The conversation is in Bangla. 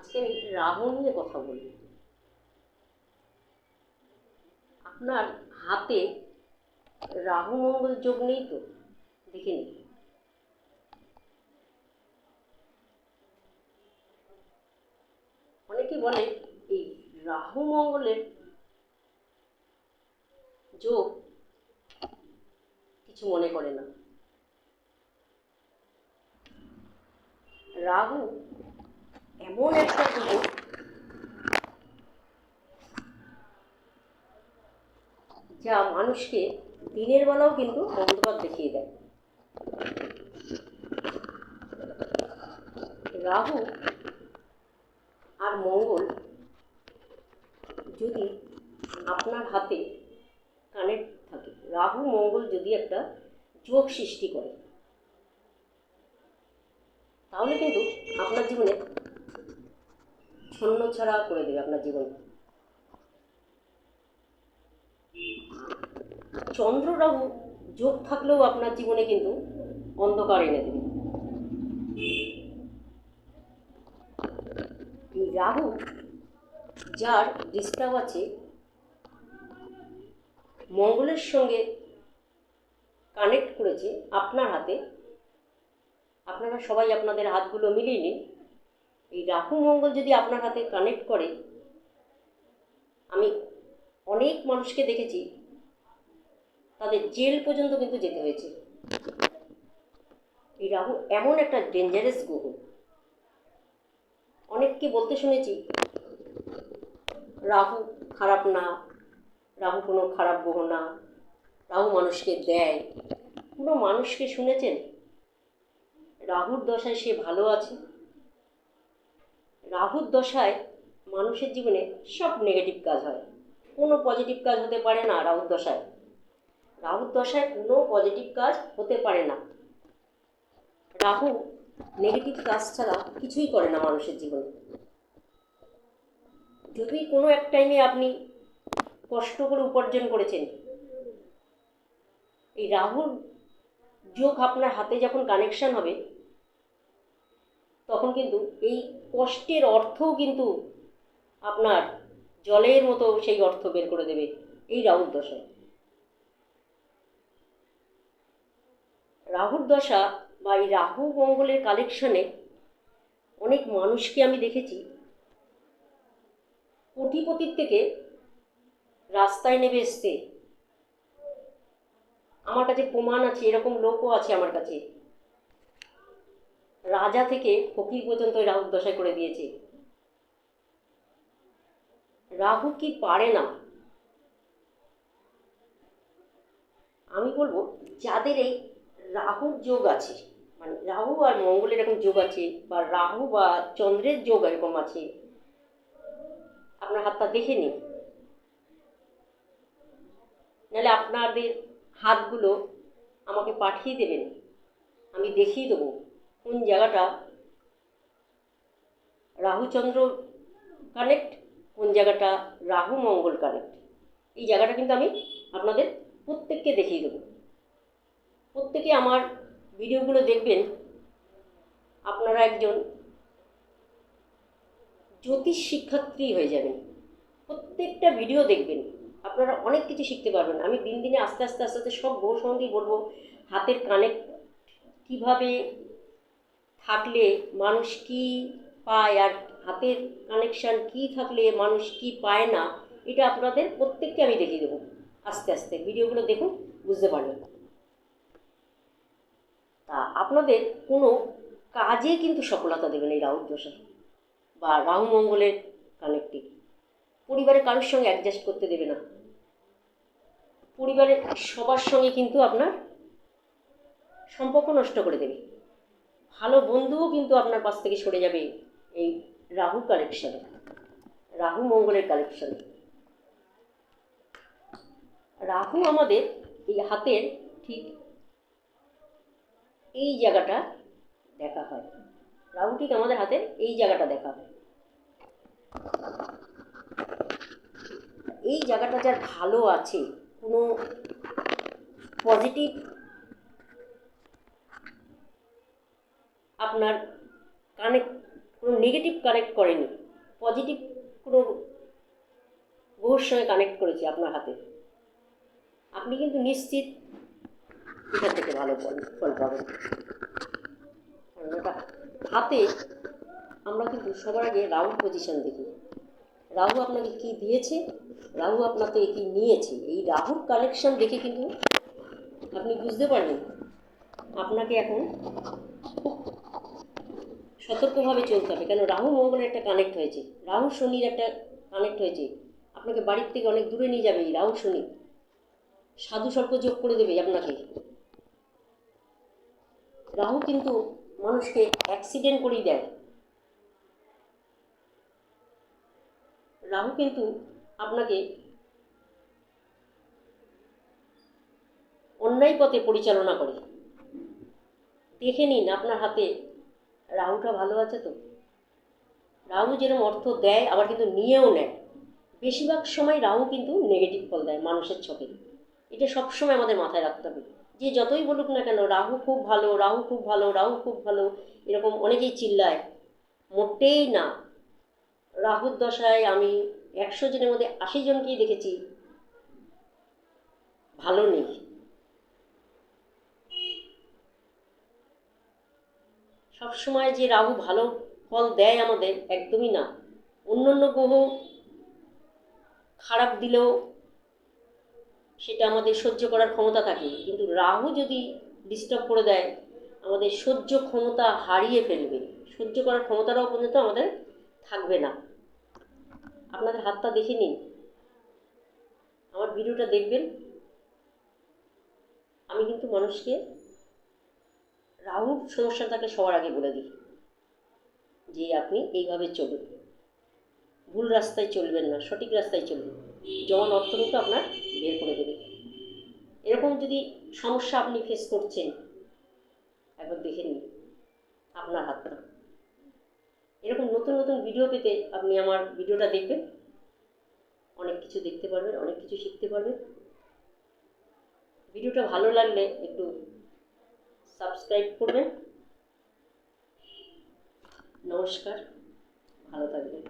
আজকে রাহু নিয়ে কথা বলি আপনার হাতে রাহু মঙ্গল যোগ নেই তো? দেখে নিন। অনেকে বলে এই রাহু মঙ্গলের যোগ কিছু মনে করে না। রাহু এমন একটা যা মানুষকে দিনের বেলাও কিন্তু অন্ধকার দেখিয়ে দেয়। রাহু আর মঙ্গল যদি আপনার হাতে কানেক্ট থাকে, রাহু, মঙ্গল যদি একটা যোগ সৃষ্টি করে, তাহলে কিন্তু আপনার জীবনে ছন্ন ছাড়া করে দেবে আপনার জীবন। চন্দ্র রাহু যোগ থাকলেও আপনার জীবনে কিন্তু অন্ধকার এনে দেবে। রাহু, যার ডিস্টার্ব আছে, মঙ্গলের সঙ্গে কানেক্ট করেছে আপনার হাতে। আপনারা সবাই আপনাদের হাতগুলো মিলিয়ে নিন। এই রাহু মঙ্গল যদি আপনার হাতে কানেক্ট করে, আমি অনেক মানুষকে দেখেছি, তাদের জেল পর্যন্ত কিন্তু যেতে হয়েছে। এই রাহু এমন একটা ডেঞ্জারাস গ্রহ। অনেককে বলতে শুনেছি, রাহু খারাপ না, রাহু কোনো খারাপ গ্রহ না, রাহু মানুষকে দেয়। কোনো মানুষকে শুনেছেন? রাহুর দশায় সে ভালো আছে। রাহুর দশায় মানুষের জীবনে সব নেগেটিভ কাজ হয়। কোনো পজিটিভ কাজ হতে পারে না রাহুর দশায়। রাহুর দশায় কোনো পজিটিভ কাজ হতে পারে না। রাহু নেগেটিভ কাজ ছাড়া কিছুই করে না মানুষের জীবনে। যদি কোনো এক টাইমে আপনি কষ্ট করে উপার্জন করেছেন, এই রাহুর যোগ আপনার হাতে যখন কানেকশন হবে তখন কিন্তু এই কষ্টের অর্থও কিন্তু আপনার জলের মতো সেই অর্থ বের করে দেবে এই রাহুর দশায়। রাহুর দশা বা এই রাহু মঙ্গলের কালেকশনে অনেক মানুষকে আমি দেখেছি কোটিপতির থেকে রাস্তায় নেমে এসছে। আমার কাছে প্রমাণ আছে, এরকম লোকও আছে আমার কাছে। রাজা থেকে ফকির পর্যন্ত রাহুর দশায় করে দিয়েছে। রাহু কি পারে না? আমি বলব, যাদের এই রাহুর যোগ আছে মানে রাহু আর মঙ্গলের এরকম যোগ আছে, বা রাহু বা চন্দ্রের যোগ এরকম আছে, আপনার হাতটা দেখে নিন। নাহলে আপনাদের হাতগুলো আমাকে পাঠিয়ে দেবেন, আমি দেখিয়ে দেবো। কোন জায়গাটা? রাহুচন্দ্র কানেক্ট কোন জায়গাটা? রাহু মঙ্গল কানেক্ট এই জায়গাটা কিন্তু আমি আপনাদের প্রত্যেককে দেখিয়ে দেবো। প্রত্যেকে আমার ভিডিওগুলো দেখবেন, আপনারা একজন জ্যোতিষ শিক্ষার্থী হয়ে যাবেন। প্রত্যেকটা ভিডিও দেখবেন, আপনারা অনেক কিছু শিখতে পারবেন। আমি দিন দিনে আস্তে আস্তে আস্তে আস্তে সব বউ সম্বন্ধেই বলব, হাতের কানেক্ট কীভাবে থাকলে মানুষ কি পায় আর হাতের কানেকশান কি থাকলে মানুষ কি পায় না, এটা আপনাদের প্রত্যেককে আমি দেখিয়ে দেবো। আস্তে আস্তে, ভিডিওগুলো দেখুন, বুঝতে পারবেন। তা আপনাদের কোনো কাজে কিন্তু সফলতা দেবেন এই রাহুর দশা বা রাহু মঙ্গলের কানেক্টিভ পরিবারের কারোর সঙ্গে অ্যাডজাস্ট করতে দেবে না। পরিবারের সবার সঙ্গে কিন্তু আপনার সম্পর্ক নষ্ট করে দেবে। ভালো বন্ধুও কিন্তু আপনার পাশ থেকে সরে যাবে এই রাহু কালেকশনে রাহু মঙ্গলের কালেকশনে রাহু আমাদের এই হাতের ঠিক এই জায়গাটা দেখা হয়। রাহু ঠিক আমাদের হাতের এই জায়গাটা দেখা হয়। এই জায়গাটা যার ভালো আছে, কোনো পজিটিভ আপনার কানেক্ট কোনো নেগেটিভ কানেক্ট করেনি। পজিটিভ কোনো গ্রহর সঙ্গে কানেক্ট করেছে আপনার হাতে। আপনি কিন্তু নিশ্চিত এখান থেকে ভালো ফল ফল পাবেন। কারণ এটা হাতে আমরা কিন্তু সবার আগে রাহুর পজিশন দেখি। রাহু আপনাকে কি দিয়েছে? রাহু আপনার থেকে কি নিয়েছে? এই রাহুর কালেকশন দেখে কিন্তু আপনি বুঝতে পারবেন। আপনাকে এখন খুব সতর্কভাবে চলতে হবে। কেন? রাহু মঙ্গলের একটা কানেক্ট হয়েছে। রাহু শনির একটা কানেক্ট হয়েছে। আপনাকে বাড়ির থেকে অনেক দূরে নিয়ে যাবে এই রাহু শনি। সাধু সর্প যোগ করে দেবে আপনাকে। রাহু কিন্তু মানুষকে অ্যাক্সিডেন্ট করেই দেয়। রাহু কিন্তু আপনাকে অন্যায় পথে পরিচালনা করে। দেখে নিন আপনার হাতে রাহুটা ভালো আছে তো? রাহু যেরকম অর্থ দেয়, আবার কিন্তু নিয়েও নেয়। বেশিরভাগ সময় রাহু কিন্তু নেগেটিভ ফল দেয় মানুষের চোখে। এটা সবসময় আমাদের মাথায় রাখতে হবে। যে যতই বলুক না কেন, রাহু খুব ভালো, রাহু খুব ভালো, রাহু খুব ভালো, এরকম অনেকেই চিল্লায়। মোটেই না। রাহুর দশায় আমি একশো জনের মধ্যে আশি জনকেই দেখেছি। ভালো নেই। সবসময় যে রাহু ভালো ফল দেয় আমাদের, একদমই না। অন্য অন্য গ্রহ খারাপ দিলেও সেটা আমাদের সহ্য করার ক্ষমতা থাকে। কিন্তু রাহু যদি ডিস্টার্ব করে দেয়, আমাদের সহ্য ক্ষমতা হারিয়ে ফেলবে। সহ্য করার ক্ষমতাটাও পর্যন্ত আমাদের থাকবে না। আপনাদের হাতটা দেখে নিন। আমার ভিডিওটা দেখবেন। আমি কিন্তু মানুষকে রাহুর সমস্যা থাকলে সবার আগে বলে দিই যে আপনি এইভাবে চলুন। ভুল রাস্তায় চলবেন না, সঠিক রাস্তায় চলবেন যেমন অর্থ কিন্তু আপনার বের করে দেবে। এরকম যদি সমস্যা আপনি ফেস করছেন, একবার দেখে নিন আপনার হাতটা। এরকম নতুন নতুন ভিডিও পেতে আপনি আমার ভিডিওটা দেখবেন। অনেক কিছু দেখতে পারবেন, অনেক কিছু শিখতে পারবেন। ভিডিওটা ভালো লাগলে একটু সাবস্ক্রাইব করবেন নমস্কার ভালো থাকবেন